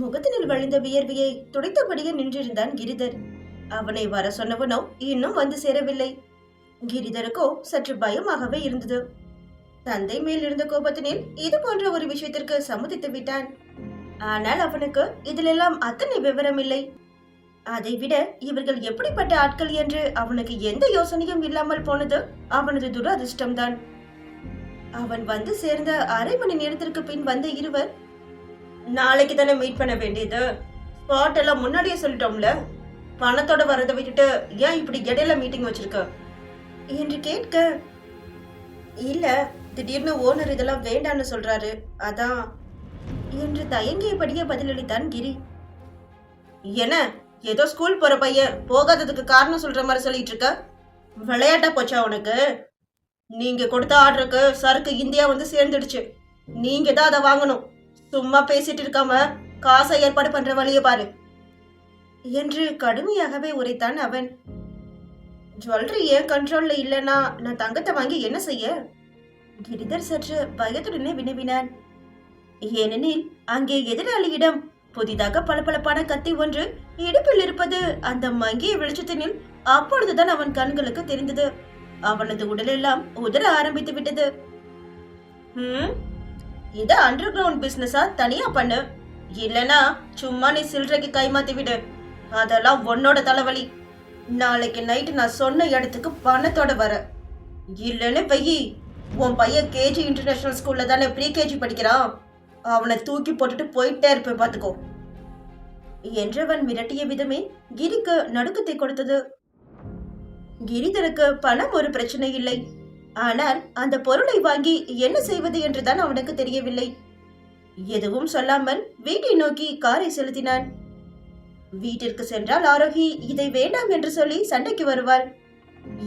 முகத்தினில் வழிந்த வியர்வையை துடைத்தபடியே நின்றிருந்தான் கிரிதர். அவனை வர சொன்னவனோ இன்னும் வந்து சேரவில்லை. கிரிதருக்கோ சற்று பயமாகவே இருந்தது. தந்தை மேல் இருந்த கோபத்தினில் இது போன்ற ஒரு விஷயத்திற்கு சம்மதித்து விட்டான். ஆனால் அவனுக்கு இதிலெல்லாம் அத்தனை விவரம் இல்லை அதைவிட இவர்கள் எப்படிப்பட்ட ஆட்கள் என்று அவனுக்கு எந்த யோசனையும் இல்லாமல் போனது அவனது துரதிர்ஷ்டம்தான். அவன் வந்து சேர்ந்த அரை மணி நேரத்திற்கு பின் வந்த இருவர் நாளைக்கு தானே மீட் பண்ண வேண்டியது? ஸ்பாட் எல்லாம் முன்னாடியே சொல்லிட்டோம்ல. பணத்தோட வரதை விட்டுட்டு ஏன் இப்படி இடையில மீட்டிங் வச்சிருக்க? என்று கேட்க இல்ல திடீர்னு ஓனர் இதெல்லாம் வேண்டான்னு சொல்றாரு. அதான் என்று தயங்கியபடியே பதிலளித்தான் கிரி. என்ன? ஏதோ ஸ்கூல் போற பையன் போகாததுக்கு காரணம் சொல்ற மாதிரி சொல்லிட்டு இருக்க? விளையாட்டா போச்சா உனக்கு? நீங்க கொடுத்த ஆர்டருக்கு சரக்கு இந்தியா வந்து சேர்ந்துடுச்சு. நீங்க தான் அதை வாங்கணும். சும்மா பேசிட்டு இருக்காம காசை ஏற்பாடு பண்ற வழிய பாரு. என்று கடுமையாகவே உரைத்தான் அவன். ஜுவல்லரி ஏன் கண்ட்ரோல்ல இல்லனா நான் தங்கத்தை வாங்கி என்ன செய்ய? கிரிதர் சற்று பயத்துடனே வினவினான். ஏனெனில் அங்கே எதிராளியிடம் புதிதாக பளபளப்பான கத்தி ஒன்று இடுப்பில் இருப்பது அந்த மங்கிய வெளிச்சத்தினில் அப்பொழுதுதான் அவன் கண்களுக்கு தெரிந்தது. அவனது உடலெல்லாம் உதற ஆரம்பித்து விட்டது. இத அண்டர் கிரவுண்ட் பிசினஸா தனியா பண்ணு. இல்லனா சும்மா நீ சில்லறைக்கு கைமாத்தி விடு. அதெல்லாம் உன்னோட தலைவலி. நாளைக்கு நைட்டு நான் சொன்ன இடத்துக்கு பணத்தோட வர. இல்லைன்னு வெயி. உன் பையன் கேஜி இன்டர்நேஷனல் ஸ்கூல்ல தானே ப்ரீ கேஜி படிக்கிறான். அவனை தூக்கி போட்டுட்டு போயிட்டே இருப்பேன் பாத்துக்கோ. என்றவன் மிரட்டிய விதமே கிரிக்கு நடுக்கத்தை கொடுத்தது. கிரிதருக்கு பணம் ஒரு பிரச்சனை இல்லை. ஆனால் அந்த பொருளை வாங்கி என்ன செய்வது என்றுதான் அவனுக்கு தெரியவில்லை. எதுவும் சொல்லாமல் வீட்டை நோக்கி காரை செலுத்தினான். வீட்டிற்கு சென்றால் ஆரோகி இதை வேண்டாம் என்று சொல்லி சண்டைக்கு வருவாள்.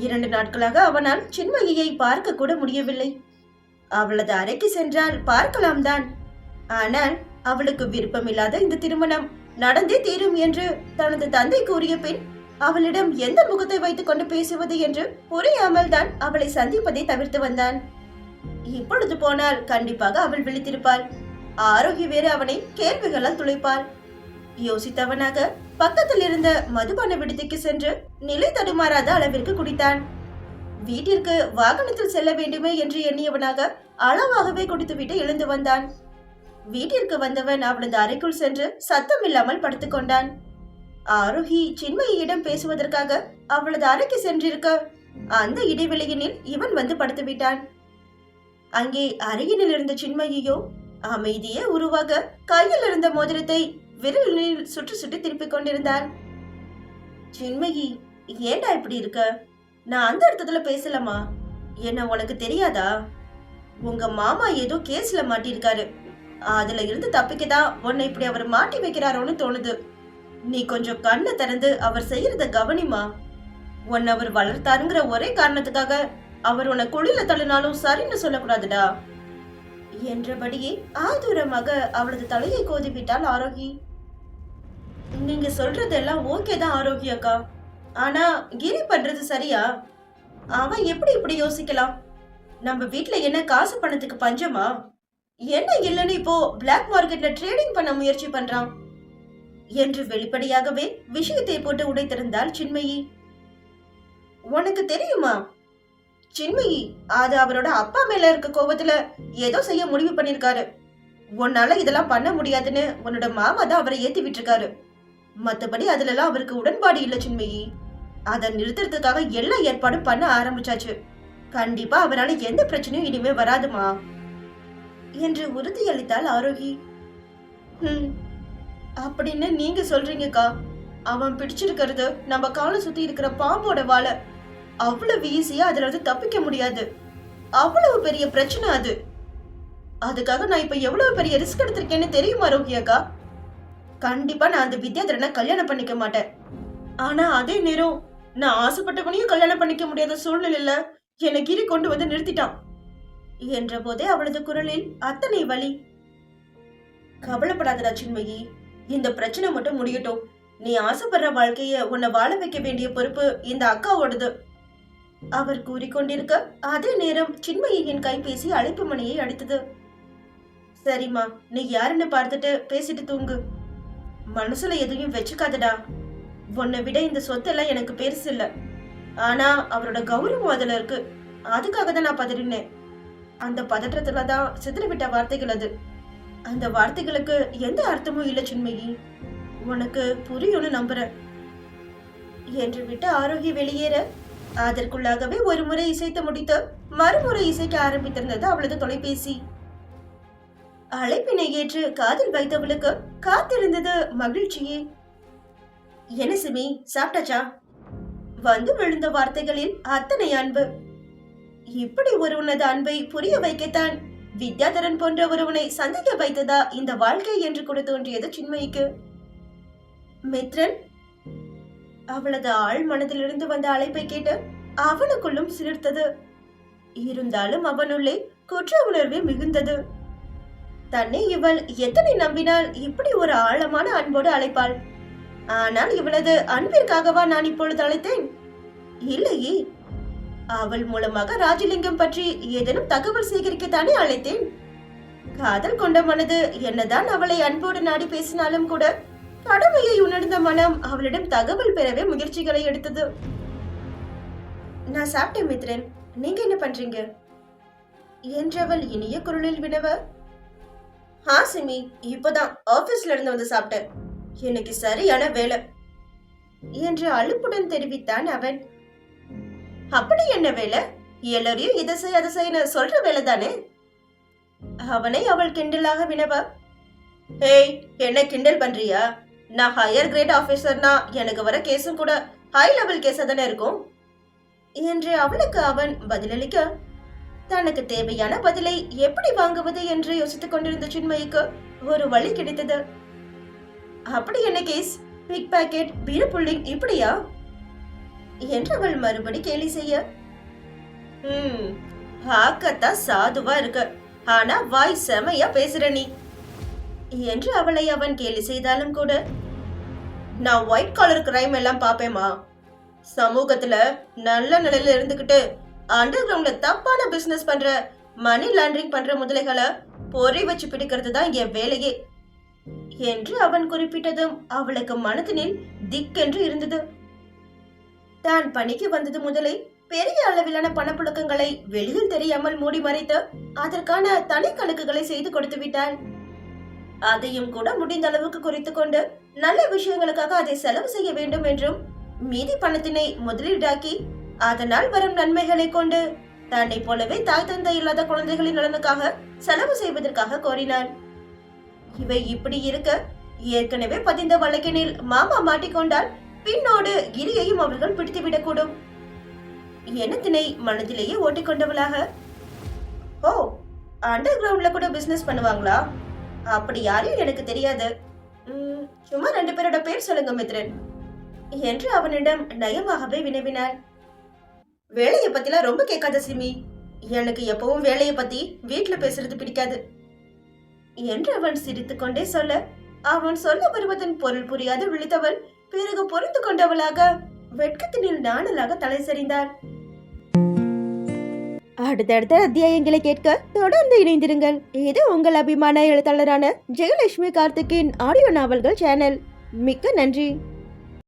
இரண்டு நாட்களாக அவனால் சின்மயியை பார்க்க கூட முடியவில்லை. அவளது அறைக்கு சென்றால் பார்க்கலாம் தான். ஆனால் அவளுக்கு விருப்பமில்லாத இந்த திருமணம் நடந்தே தீரும் என்று தனது தந்தை கூறிய பின் அவளிடம் எந்த முகத்தை வைத்துக் கொண்டு பேசுவது என்று புரியாமல் தான் அவளை சந்திப்பதை தவிர்த்து வந்தான். இப்பொழுது போனால் கண்டிப்பாக அவள் விழித்திருப்பாள். ஆரோக்கிய வேறு அவனை கேள்விகளால் துளைப்பாள். யோசித்தவனாக பக்கத்தில் இருந்த மதுபான விடுதிக்கு சென்று நிலை தடுமாறாத அளவிற்கு குடித்தான். வீட்டிற்கு வாகனத்தில் செல்ல வேண்டுமே என்று எண்ணியவனாக அளவாகவே குடித்துவிட்டு எழுந்து வந்தான். வீட்டிற்கு வந்தவன் அவனது அறைக்குள் சென்று சத்தமில்லாமல் படுத்துக்கொண்டான் ஆரோகி சின்மயியிடம் பேசுவதற்காக அவளது அறைக்கு சென்றிருக்க அந்த இடைவெளியினில் இவன் வந்து படுத்து விட்டான் அங்கே அருகினில் இருந்த சின்மயியோ அமைதியே உருவாக கையில் இருந்த மோதிரத்தை விரலில் சுற்றி சுற்றி திருப்பிக் கொண்டிருந்தான். சின்மயி ஏண்டா இப்படி இருக்க? நான் அந்த இடத்துல பேசலாமா என்ன உனக்கு தெரியாதா? உங்க மாமா ஏதோ கேஸ்ல மாட்டியிருக்காரு. அதுல இருந்து தப்பிக்கதான் உன்னை இப்படி அவர் மாட்டி வைக்கிறாரோன்னு தோணுது. நீ கொஞ்சம் கண்ணை திறந்து அவர் செய்யறத கவனிமா. உன்னை அவர் வளர்த்தாருங்கிற ஒரே காரணத்துக்காக அவர் உன்னை குழில தள்ளினாலும் சரின்னு சொல்லக்கூடாதுடா. என்றபடியே ஆதூரமாக அவளது தலையை கோதிவிட்டாள் ஆரோகி. நீங்க சொல்றதெல்லாம் ஓகே தான் ஆரோக்கி அக்கா. ஆனா கிரி பண்றது சரியா? அவன் எப்படி இப்படி யோசிக்கலாம்? நம்ம வீட்டுல என்ன காசு பணத்துக்கு பஞ்சமா? என்ன இல்லைன்னு இப்போ பிளாக் மார்க்கெட்ல ட்ரேடிங் பண்ண முயற்சி பண்றான். என்று வெளிப்படையாகவே விஷயத்தை போட்டு உடைத்திருந்தாள் சின்மயி. உனக்கு தெரியுமா? சின்மயி அது அவரோட அப்பா மேல இருக்க கோபத்துல ஏதோ செய்ய முடிவு பண்ணிருக்காரு. உன்னால இதெல்லாம் பண்ண முடியாதுன்னு உன்னோட மாமா தான் அவரை ஏத்தி விட்டுருக்காரு. மத்தபடி அதுலலாம் அவருக்கு உடன்பாடு இல்ல சின்மயி. அதை நிறுத்துறதுக்காக எல்லா ஏற்பாடும் பண்ண ஆரம்பிச்சாச்சு. கண்டிப்பா அவரால எந்த பிரச்சனையும் இனிமே வராதுமா? என்று உறுதியளித்தாள் ஆரோகி. ஹம் அப்படின்னு நீங்க சொல்றீங்கக்கா. அவன் பிடிச்சிருக்கிறது நம்ம காலை சுத்தி இருக்கிற பாம்போட வாழை அவ்வளவு ஈஸியா அதுல இருந்து தப்பிக்க முடியாது. அவ்வளவு பெரிய பிரச்சனை அது. அதுக்காக நான் இப்ப எவ்வளவு பெரிய ரிஸ்க் எடுத்திருக்கேன்னு தெரியுமா ரோகியாக்கா கண்டிப்பா நான் அந்த வித்யாதரனை கல்யாணம் பண்ணிக்க மாட்டேன். ஆனா அதே நேரம் நான் ஆசைப்பட்டவனையும் கல்யாணம் பண்ணிக்க முடியாத சூழ்நிலையில என்னை கிரி கொண்டு வந்து நிறுத்திட்டான். என்ற போதே அவளது குரலில் அத்தனை வலி. கவலைப்படாத சின்மயி. இந்த பிரச்சனை மட்டும் முடியட்டும். நீ ஆசைப்படுற வாழ்க்கைய உன்னை வாழ வைக்க வேண்டிய பொறுப்பு இந்த அக்காவோடது. அவர் கூறிக்கொண்டிருக்க அதே நேரம் சின்மயியின் கைபேசி அழைப்பு மணியை அடித்தது. சரிம்மா நீ யாருன்னு பார்த்துட்டு பேசிட்டு தூங்கு. மனசுல எதையும் வச்சுக்காதடா. உன்னை விட இந்த சொத்தெல்லாம் எனக்கு பெருசு இல்ல. ஆனா அவரோட கௌரவம் அதுல இருக்கு. அதுக்காக தான் நான் பதறினேன். அந்த பதற்றத்துல தான் சிதறிவிட்ட வார்த்தைகள் அது. அந்த வார்த்தைகளுக்கு எந்த அர்த்தமும் இல்லை சின்மயி உனக்கு புரியும்னு நம்புறேன் என்று விட்டு ஆரோக்கிய வெளியேற. அதற்குள்ளாகவே ஒரு முறை இசைத்து முடித்து மறுமுறை இசைக்க ஆரம்பித்திருந்தது அவளது தொலைபேசி. அழைப்பினை ஏற்று காதில் வைத்தவளுக்கு காத்திருந்தது மகிழ்ச்சியே. என்ன சிமி சாப்பிட்டாச்சா? வந்து விழுந்த வார்த்தைகளில் அத்தனை அன்பு. இப்படி ஒருவனது அன்பை புரிய வைக்கத்தான் வித்யாதரன் போன்ற ஒருவனை சந்திக்க வைத்ததா இந்த வாழ்க்கை என்று கூட தோன்றியது சின்மயிக்கு. மித்ரன் அவளது ஆழ் மனதிலிருந்து வந்த அழைப்பை கேட்டு அவனுக்குள்ளும் சிலிர்த்தது. இருந்தாலும் அவனுள்ளே குற்ற உணர்வே மிகுந்தது. தன்னை இவள் எத்தனை நம்பினால் இப்படி ஒரு ஆழமான அன்போடு அழைப்பாள். ஆனால் இவளது அன்பிற்காகவா நான் இப்பொழுது அழைத்தேன்? இல்லையே. அவள் மூலமாக ராஜலிங்கம் பற்றி ஏதேனும் தகவல் சேகரிக்கத்தானே அழைத்தேன்? காதல் கொண்ட மனது என்னதான் அவளை அன்போடு நாடி பேசினாலும் கூட கடமையை உணர்ந்த மனம் அவளிடம் தகவல் பெறவே முயற்சிகளை எடுத்தது. நான் சாப்பிட்டேன் மித்ரன். நீங்க என்ன பண்றீங்க? என்றவள் இனிய குரலில் வினவ ஹா சிமி இப்பதான் ஆபீஸ்ல இருந்து வந்து சாப்பிட்டேன். எனக்கு சரியான வேலை. என்று அலுப்புடன் தெரிவித்தான் அவன். அப்படி என்ன வேலை? எல்லாரையும் இதை செய் அதை செய்யன்னு சொல்ற வேலை தானே? அவனை அவள் கிண்டலாக வினவ. ஏய் என்ன கிண்டல் பண்றியா? நான் ஹையர் கிரேட் ஆபீசர்னா எனக்கு வர கேஸும் கூட ஹை லெவல் கேஸாக தானே இருக்கும்? என்று அவளுக்கு அவன் பதிலளிக்க தனக்கு தேவையான பதிலை எப்படி வாங்குவது என்று யோசித்துக் கொண்டிருந்த சின்மயிக்கு ஒரு வழி கிடைத்தது. அப்படி என்ன case big packet beer pulling இப்படியா? என்று அவள் மறுபடி கேலி செய்ய. ம் பார்க்கத்தான் சாதுவா இருக்க. ஆனா வாய் செமையா பேசுற நீ. என்று அவளை அவன் கேலி செய்தாலும் கூட. நான் ஒயிட் காலர் கிரைம் எல்லாம் பாப்பேமா சமூகத்துல நல்ல நிலையில இருந்துகிட்டு அண்டர் கிரவுண்ட்ல தப்பான பிசினஸ் பண்ற மணி லாண்டரிங் பண்ற முதலைகளை பொறி வச்சு பிடிக்கிறது தான் என் வேலையே. என்று அவன் குறிப்பிட்டதும் அவளுக்கு மனதினில் திக்கென்று இருந்தது. தான் பணிக்கு வந்தது முதலே பெரிய அளவிலான பணப்புழக்கங்களை வெளியில் தெரியாமல் மூடி மறைத்து அதற்கான தனி கணக்குகளை செய்து கொடுத்து விட்டாள் அதையும் கூட முடிந்த அளவுக்கு குறித்து கொண்டு நல்ல விஷயங்களுக்காக அதை செலவு செய்ய வேண்டும் என்றும் மீதி பணத்தினை முதலீடாக்கி அதனால் வரும் நன்மைகளை கொண்டு தன்னை போலவே தாய் தந்தை இல்லாத குழந்தைகளின் நலனுக்காக செலவு செய்வதற்காக கோரினார் இவை இப்படி இருக்க ஏற்கனவே பதிந்த வழக்கினில் மாமா மாட்டிக்கொண்டால் பின்னோடு கிரியையும் அவர்கள் பிடித்துவிடக்கூடும். எண்ணத்தினை மனதிலேயே ஓட்டிக்கொண்டவளாக? ஓ அண்டர் கிரவுண்ட்ல கூட பிசினஸ் பண்ணுவாங்களா? அப்படி யாரையும் எனக்கு தெரியாது. சும்மா ரெண்டு பேரோட பேர் சொல்லுங்க மித்ரன். என்று அவனிடம் நயமாகவே வினவினாள். வேலையை பத்திலாம் ரொம்ப கேட்காத சிமி. எனக்கு எப்பவும் வேலையை பத்தி வீட்டுல பேசுறது பிடிக்காது. என்று அவன் சிரித்துக்கொண்டே சொல்ல அவன் சொல்ல வருவதன் பொருள் புரியாது விழித்தவள். பிறகு பொறுத்து கொண்டவளாக வெட்கத்தினில் நாணலாக தலை சரிந்தார் அடுத்தடுத்த அத்தியாயங்களை கேட்க தொடர்ந்து இணைந்திருங்கள். இது உங்கள் அபிமான எழுத்தாளரான ஜெயலட்சுமி கார்த்திகின் ஆடியோ நாவல்கள் சேனல். மிக்க நன்றி.